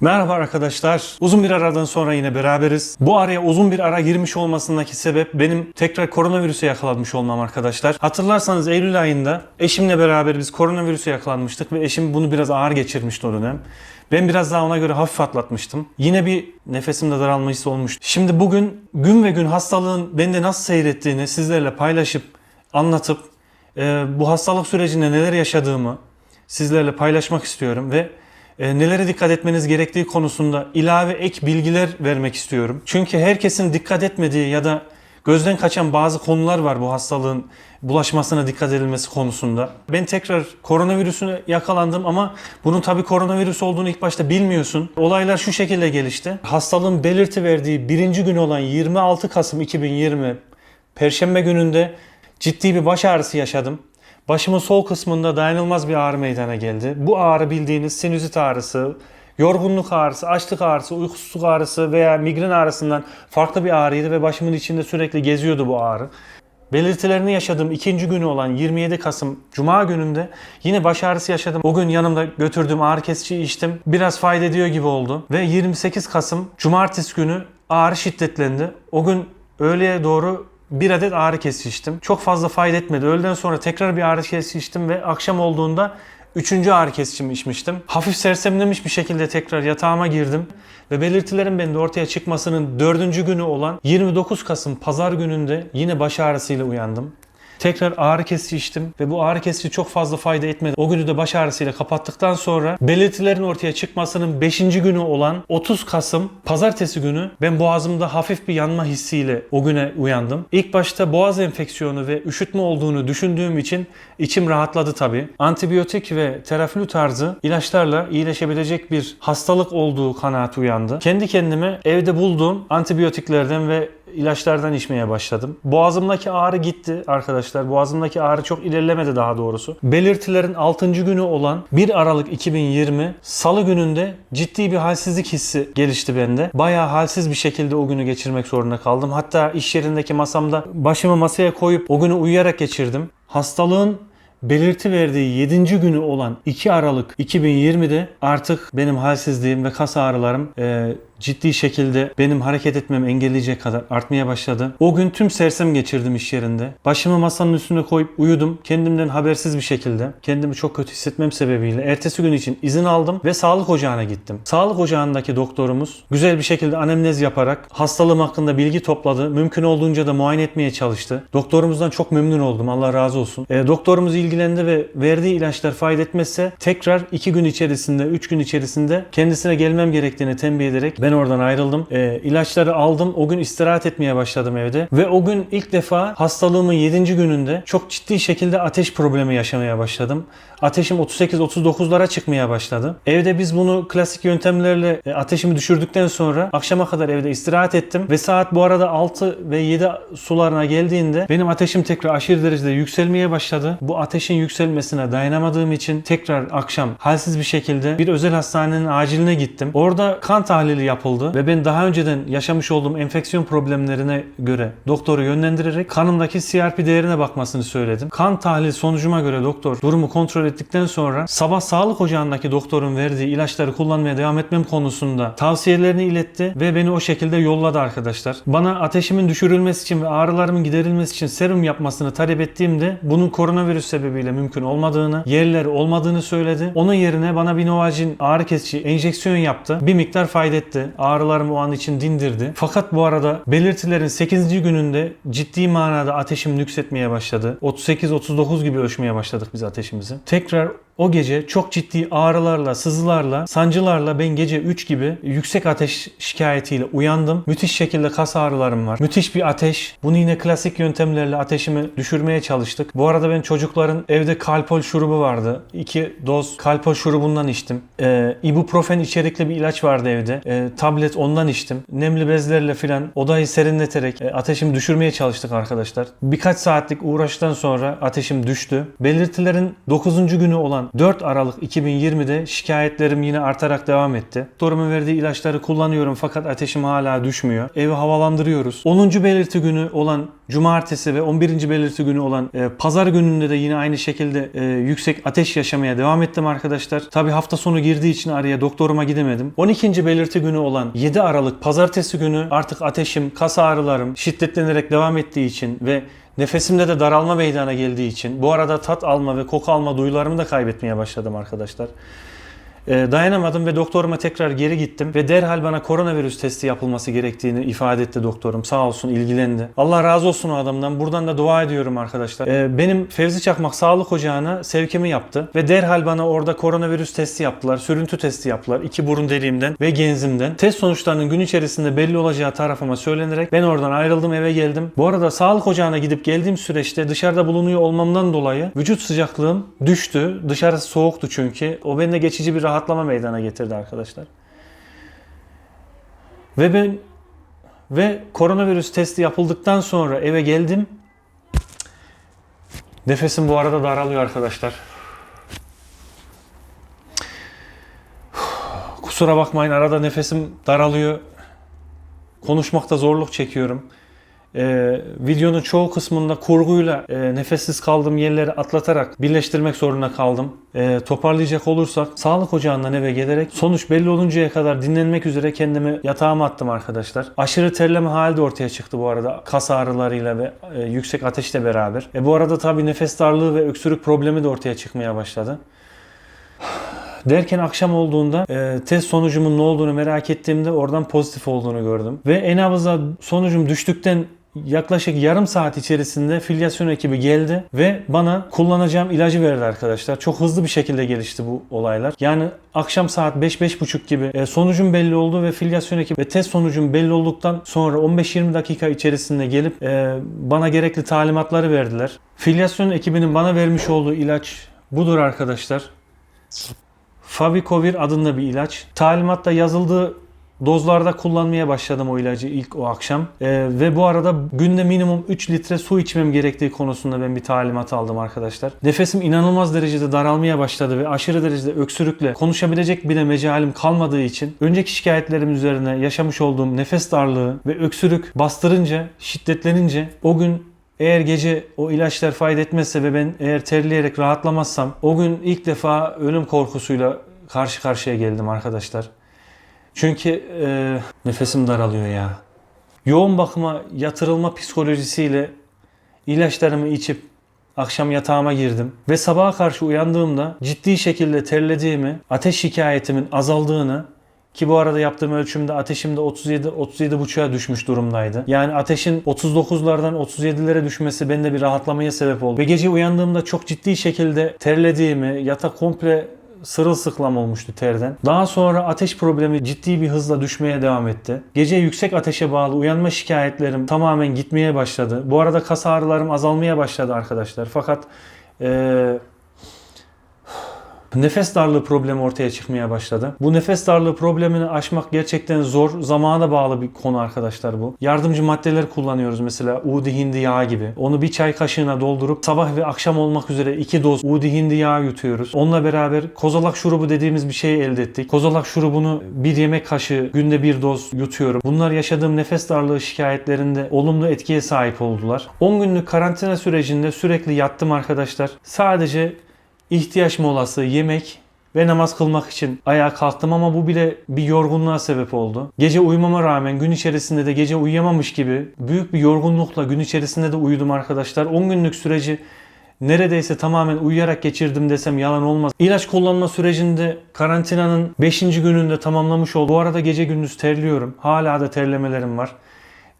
Merhaba arkadaşlar. Uzun bir aradan sonra yine beraberiz. Bu araya uzun bir ara girmiş olmasındaki sebep benim tekrar koronavirüse yakalanmış olmam arkadaşlar. Hatırlarsanız Eylül ayında eşimle beraber biz koronavirüse yakalanmıştık ve eşim bunu biraz ağır geçirmişti o dönem. Ben biraz daha ona göre hafif atlatmıştım. Yine bir nefesimde daralma hissi olmuştu. Şimdi bugün gün ve gün hastalığın bende nasıl seyrettiğini sizlerle paylaşıp anlatıp e, bu hastalık sürecinde neler yaşadığımı sizlerle paylaşmak istiyorum ve e, nelere dikkat etmeniz gerektiği konusunda ilave ek bilgiler vermek istiyorum. Çünkü herkesin dikkat etmediği ya da gözden kaçan bazı konular var bu hastalığın bulaşmasına dikkat edilmesi konusunda. Ben tekrar koronavirüsüne yakalandım ama bunun tabii koronavirüs olduğunu ilk başta bilmiyorsun. Olaylar şu şekilde gelişti. Hastalığın belirti verdiği birinci gün olan 26 Kasım 2020 Perşembe gününde ciddi bir baş ağrısı yaşadım. Başımın sol kısmında dayanılmaz bir ağrı meydana geldi. Bu ağrı bildiğiniz sinüzit ağrısı, yorgunluk ağrısı, açlık ağrısı, uykusuzluk ağrısı veya migren ağrısından farklı bir ağrıydı ve başımın içinde sürekli geziyordu bu ağrı. Belirtilerini yaşadığım ikinci günü olan 27 Kasım Cuma gününde yine baş ağrısı yaşadım. O gün yanımda götürdüğüm ağrı kesici içtim. Biraz fayda ediyor gibi oldu. Ve 28 Kasım Cumartesi günü ağrı şiddetlendi. O gün öğleye doğru bir adet ağrı kesici içtim. Çok fazla fayda etmedi. Öğleden sonra tekrar bir ağrı kesici içtim ve akşam olduğunda üçüncü ağrı kesicimi içmiştim. Hafif sersemlemiş bir şekilde tekrar yatağıma girdim ve belirtilerin bende ortaya çıkmasının dördüncü günü olan 29 Kasım Pazar gününde yine baş ağrısıyla uyandım. Tekrar ağrı kesici içtim ve bu ağrı kesici çok fazla fayda etmedi. O günü de baş ağrısıyla kapattıktan sonra belirtilerin ortaya çıkmasının 5. günü olan 30 Kasım pazartesi günü ben boğazımda hafif bir yanma hissiyle o güne uyandım. İlk başta boğaz enfeksiyonu ve üşütme olduğunu düşündüğüm için içim rahatladı tabii. Antibiyotik ve teraflü tarzı ilaçlarla iyileşebilecek bir hastalık olduğu kanaati uyandı. Kendi kendime evde bulduğum antibiyotiklerden ve ilaçlardan içmeye başladım. Boğazımdaki ağrı gitti arkadaşlar. Boğazımdaki ağrı çok ilerlemedi daha doğrusu. Belirtilerin 6. günü olan 1 Aralık 2020 Salı gününde ciddi bir halsizlik hissi gelişti bende. Bayağı halsiz bir şekilde o günü geçirmek zorunda kaldım. Hatta iş yerindeki masamda başımı masaya koyup o günü uyuyarak geçirdim. Hastalığın belirti verdiği 7. günü olan 2 Aralık 2020'de artık benim halsizliğim ve kas ağrılarım e, ciddi şekilde benim hareket etmemi engelleyecek kadar artmaya başladı. O gün tüm sersem geçirdim iş yerinde. Başımı masanın üstüne koyup uyudum. Kendimden habersiz bir şekilde. Kendimi çok kötü hissetmem sebebiyle ertesi gün için izin aldım ve sağlık ocağına gittim. Sağlık ocağındaki doktorumuz güzel bir şekilde anemnez yaparak hastalığım hakkında bilgi topladı. Mümkün olduğunca da muayene etmeye çalıştı. Doktorumuzdan çok memnun oldum. Allah razı olsun. E, doktorumuz ilgilendi ve verdiği ilaçlar fayda etmezse tekrar 2 gün içerisinde, 3 gün içerisinde kendisine gelmem gerektiğini tembih ederek ben oradan ayrıldım. E, ilaçları aldım. O gün istirahat etmeye başladım evde. Ve o gün ilk defa hastalığımın 7. gününde çok ciddi şekilde ateş problemi yaşamaya başladım. Ateşim 38-39'lara çıkmaya başladı. Evde biz bunu klasik yöntemlerle e, ateşimi düşürdükten sonra akşama kadar evde istirahat ettim. Ve saat bu arada 6 ve 7 sularına geldiğinde benim ateşim tekrar aşırı derecede yükselmeye başladı. Bu ateşin yükselmesine dayanamadığım için tekrar akşam halsiz bir şekilde bir özel hastanenin aciline gittim. Orada kan tahlili yapıldı ve ben daha önceden yaşamış olduğum enfeksiyon problemlerine göre doktoru yönlendirerek kanımdaki CRP değerine bakmasını söyledim. Kan tahlili sonucuma göre doktor durumu kontrol ettikten sonra sabah sağlık ocağındaki doktorun verdiği ilaçları kullanmaya devam etmem konusunda tavsiyelerini iletti ve beni o şekilde yolladı arkadaşlar. Bana ateşimin düşürülmesi için ve ağrılarımın giderilmesi için serum yapmasını talep ettiğimde bunun koronavirüs sebebiyle mümkün olmadığını, yerleri olmadığını söyledi. Onun yerine bana bir Novacin ağrı kesici enjeksiyon yaptı. Bir miktar fayda etti. Ağrılarımı o an için dindirdi. Fakat bu arada belirtilerin 8. gününde ciddi manada ateşim nüksetmeye başladı. 38-39 gibi ölçmeye başladık biz ateşimizi. Tekrar o gece çok ciddi ağrılarla, sızılarla, sancılarla ben gece 3 gibi yüksek ateş şikayetiyle uyandım. Müthiş şekilde kas ağrılarım var. Müthiş bir ateş. Bunu yine klasik yöntemlerle ateşimi düşürmeye çalıştık. Bu arada ben çocukların evde kalpol şurubu vardı. 2 doz kalpol şurubundan içtim. Ee, ibuprofen içerikli bir ilaç vardı evde. Ee, tablet ondan içtim. Nemli bezlerle filan odayı serinleterek e, ateşimi düşürmeye çalıştık arkadaşlar. Birkaç saatlik uğraştan sonra ateşim düştü. Belirtilerin 9. günü olan olan 4 Aralık 2020'de şikayetlerim yine artarak devam etti. Doktorumun verdiği ilaçları kullanıyorum fakat ateşim hala düşmüyor. Evi havalandırıyoruz. 10. belirti günü olan cumartesi ve 11. belirti günü olan e, pazar gününde de yine aynı şekilde e, yüksek ateş yaşamaya devam ettim arkadaşlar. Tabi hafta sonu girdiği için araya doktoruma gidemedim. 12. belirti günü olan 7 Aralık pazartesi günü artık ateşim, kas ağrılarım şiddetlenerek devam ettiği için ve Nefesimde de daralma meydana geldiği için bu arada tat alma ve koku alma duyularımı da kaybetmeye başladım arkadaşlar. Ee, dayanamadım ve doktoruma tekrar geri gittim ve derhal bana koronavirüs testi yapılması gerektiğini ifade etti doktorum. Sağ olsun ilgilendi. Allah razı olsun o adamdan. Buradan da dua ediyorum arkadaşlar. Ee, benim Fevzi Çakmak Sağlık Ocağı'na sevkimi yaptı ve derhal bana orada koronavirüs testi yaptılar. Sürüntü testi yaptılar. iki burun deliğimden ve genzimden. Test sonuçlarının gün içerisinde belli olacağı tarafıma söylenerek ben oradan ayrıldım eve geldim. Bu arada Sağlık Ocağı'na gidip geldiğim süreçte dışarıda bulunuyor olmamdan dolayı vücut sıcaklığım düştü. Dışarısı soğuktu çünkü. O bende geçici bir rahatlama meydana getirdi arkadaşlar. Ve ben ve koronavirüs testi yapıldıktan sonra eve geldim. Nefesim bu arada daralıyor arkadaşlar. Kusura bakmayın arada nefesim daralıyor. Konuşmakta zorluk çekiyorum. Ee, videonun çoğu kısmında kurguyla e, nefessiz kaldığım yerleri atlatarak birleştirmek zorunda kaldım. Ee, toparlayacak olursak sağlık ocağından eve gelerek sonuç belli oluncaya kadar dinlenmek üzere kendimi yatağıma attım arkadaşlar. Aşırı terleme hali de ortaya çıktı bu arada. Kas ağrılarıyla ve e, yüksek ateşle beraber. E, bu arada tabii nefes darlığı ve öksürük problemi de ortaya çıkmaya başladı. Derken akşam olduğunda e, test sonucumun ne olduğunu merak ettiğimde oradan pozitif olduğunu gördüm. Ve en nabıza sonucum düştükten yaklaşık yarım saat içerisinde filyasyon ekibi geldi ve bana kullanacağım ilacı verdi arkadaşlar. Çok hızlı bir şekilde gelişti bu olaylar. Yani akşam saat 5-5.30 gibi e, sonucum belli oldu ve filyasyon ekibi ve test sonucum belli olduktan sonra 15-20 dakika içerisinde gelip e, bana gerekli talimatları verdiler. Filyasyon ekibinin bana vermiş olduğu ilaç budur arkadaşlar. Favikovir adında bir ilaç. Talimatta yazıldığı dozlarda kullanmaya başladım o ilacı ilk o akşam. Ee, ve bu arada günde minimum 3 litre su içmem gerektiği konusunda ben bir talimat aldım arkadaşlar. Nefesim inanılmaz derecede daralmaya başladı ve aşırı derecede öksürükle konuşabilecek bile mecalim kalmadığı için önceki şikayetlerim üzerine yaşamış olduğum nefes darlığı ve öksürük bastırınca, şiddetlenince o gün eğer gece o ilaçlar fayda etmezse ve ben eğer terleyerek rahatlamazsam o gün ilk defa ölüm korkusuyla karşı karşıya geldim arkadaşlar. Çünkü e, nefesim daralıyor ya. Yoğun bakıma yatırılma psikolojisiyle ilaçlarımı içip akşam yatağıma girdim ve sabaha karşı uyandığımda ciddi şekilde terlediğimi, ateş şikayetimin azaldığını ki bu arada yaptığım ölçümde ateşim de 37 37,5'a düşmüş durumdaydı. Yani ateşin 39'lardan 37'lere düşmesi bende bir rahatlamaya sebep oldu. Ve gece uyandığımda çok ciddi şekilde terlediğimi, yatak komple sırılsıklam olmuştu terden. Daha sonra ateş problemi ciddi bir hızla düşmeye devam etti. Gece yüksek ateşe bağlı uyanma şikayetlerim tamamen gitmeye başladı. Bu arada kas ağrılarım azalmaya başladı arkadaşlar. Fakat eee Nefes darlığı problemi ortaya çıkmaya başladı. Bu nefes darlığı problemini aşmak gerçekten zor, zamana bağlı bir konu arkadaşlar bu. Yardımcı maddeler kullanıyoruz mesela udi hindi yağı gibi. Onu bir çay kaşığına doldurup sabah ve akşam olmak üzere iki doz udi hindi yağı yutuyoruz. Onunla beraber kozalak şurubu dediğimiz bir şey elde ettik. Kozalak şurubunu bir yemek kaşığı günde bir doz yutuyorum. Bunlar yaşadığım nefes darlığı şikayetlerinde olumlu etkiye sahip oldular. 10 günlük karantina sürecinde sürekli yattım arkadaşlar. Sadece ihtiyaç molası, yemek ve namaz kılmak için ayağa kalktım ama bu bile bir yorgunluğa sebep oldu. Gece uyumama rağmen gün içerisinde de gece uyuyamamış gibi büyük bir yorgunlukla gün içerisinde de uyudum arkadaşlar. 10 günlük süreci neredeyse tamamen uyuyarak geçirdim desem yalan olmaz. İlaç kullanma sürecinde karantinanın 5. gününde tamamlamış oldum. Bu arada gece gündüz terliyorum. Hala da terlemelerim var.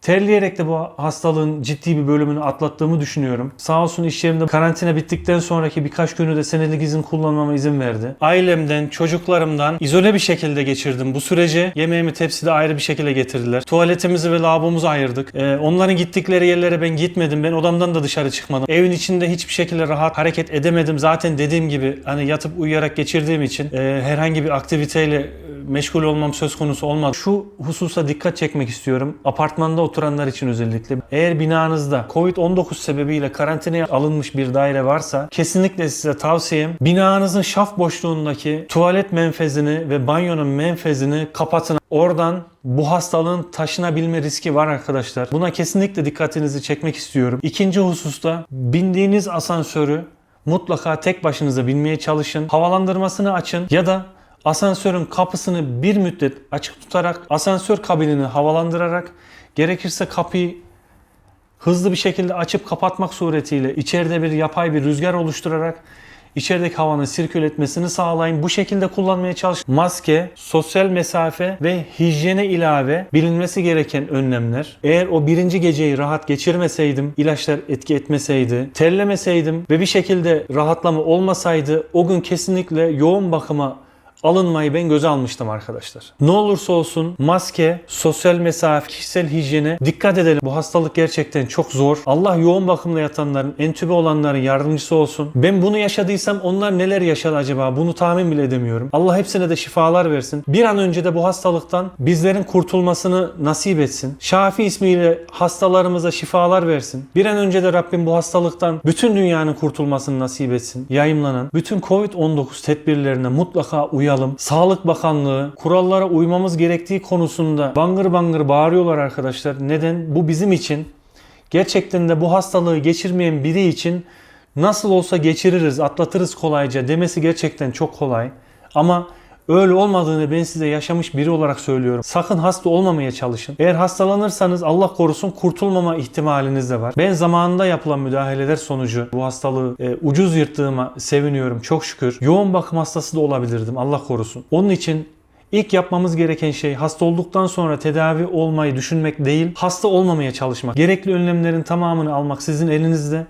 Terleyerek de bu hastalığın ciddi bir bölümünü atlattığımı düşünüyorum. Sağ olsun iş yerimde karantina bittikten sonraki birkaç günü de senelik izin kullanmama izin verdi. Ailemden, çocuklarımdan izole bir şekilde geçirdim bu süreci. Yemeğimi tepside ayrı bir şekilde getirdiler. Tuvaletimizi ve lavabomuzu ayırdık. Ee, onların gittikleri yerlere ben gitmedim. Ben odamdan da dışarı çıkmadım. Evin içinde hiçbir şekilde rahat hareket edemedim. Zaten dediğim gibi hani yatıp uyuyarak geçirdiğim için e, herhangi bir aktiviteyle meşgul olmam söz konusu olmadı. Şu hususa dikkat çekmek istiyorum. Apartmanda oturanlar için özellikle. Eğer binanızda Covid-19 sebebiyle karantinaya alınmış bir daire varsa kesinlikle size tavsiyem binanızın şaf boşluğundaki tuvalet menfezini ve banyonun menfezini kapatın. Oradan bu hastalığın taşınabilme riski var arkadaşlar. Buna kesinlikle dikkatinizi çekmek istiyorum. İkinci hususta bindiğiniz asansörü mutlaka tek başınıza binmeye çalışın. Havalandırmasını açın ya da asansörün kapısını bir müddet açık tutarak asansör kabinini havalandırarak gerekirse kapıyı hızlı bir şekilde açıp kapatmak suretiyle içeride bir yapay bir rüzgar oluşturarak içerideki havanın sirkül etmesini sağlayın. Bu şekilde kullanmaya çalışın. Maske, sosyal mesafe ve hijyene ilave bilinmesi gereken önlemler. Eğer o birinci geceyi rahat geçirmeseydim, ilaçlar etki etmeseydi, terlemeseydim ve bir şekilde rahatlama olmasaydı o gün kesinlikle yoğun bakıma alınmayı ben göze almıştım arkadaşlar. Ne olursa olsun maske, sosyal mesafe, kişisel hijyene dikkat edelim. Bu hastalık gerçekten çok zor. Allah yoğun bakımda yatanların, entübe olanların yardımcısı olsun. Ben bunu yaşadıysam onlar neler yaşadı acaba? Bunu tahmin bile edemiyorum. Allah hepsine de şifalar versin. Bir an önce de bu hastalıktan bizlerin kurtulmasını nasip etsin. Şafi ismiyle hastalarımıza şifalar versin. Bir an önce de Rabbim bu hastalıktan bütün dünyanın kurtulmasını nasip etsin. Yayımlanan bütün Covid-19 tedbirlerine mutlaka uyalım. Sağlık Bakanlığı kurallara uymamız gerektiği konusunda bangır bangır bağırıyorlar arkadaşlar. Neden? Bu bizim için gerçekten de bu hastalığı geçirmeyen biri için nasıl olsa geçiririz, atlatırız kolayca demesi gerçekten çok kolay. Ama öyle olmadığını ben size yaşamış biri olarak söylüyorum. Sakın hasta olmamaya çalışın. Eğer hastalanırsanız Allah korusun kurtulmama ihtimaliniz de var. Ben zamanında yapılan müdahaleler sonucu bu hastalığı e, ucuz yırttığıma seviniyorum çok şükür. Yoğun bakım hastası da olabilirdim Allah korusun. Onun için İlk yapmamız gereken şey hasta olduktan sonra tedavi olmayı düşünmek değil, hasta olmamaya çalışmak. Gerekli önlemlerin tamamını almak sizin elinizde.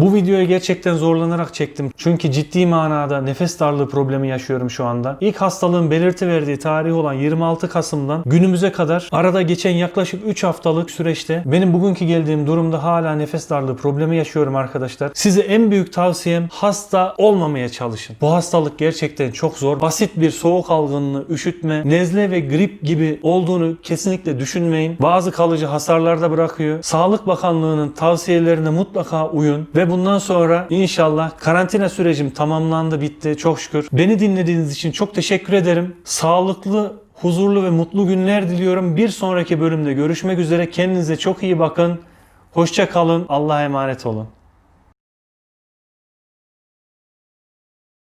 Bu videoyu gerçekten zorlanarak çektim. Çünkü ciddi manada nefes darlığı problemi yaşıyorum şu anda. İlk hastalığın belirti verdiği tarih olan 26 Kasım'dan günümüze kadar arada geçen yaklaşık 3 haftalık süreçte benim bugünkü geldiğim durumda hala nefes darlığı problemi yaşıyorum arkadaşlar. Size en büyük tavsiyem hasta olmamaya çalışın. Bu hastalık gerçekten çok zor. Basit bir soğuk algınlığı, üşütme, nezle ve grip gibi olduğunu kesinlikle düşünmeyin. Bazı kalıcı hasarlar da bırakıyor. Sağlık Bakanlığı'nın tavsiyelerine mutlaka uyun ve bundan sonra inşallah karantina sürecim tamamlandı, bitti çok şükür. Beni dinlediğiniz için çok teşekkür ederim. Sağlıklı, huzurlu ve mutlu günler diliyorum. Bir sonraki bölümde görüşmek üzere. Kendinize çok iyi bakın. Hoşça kalın. Allah'a emanet olun.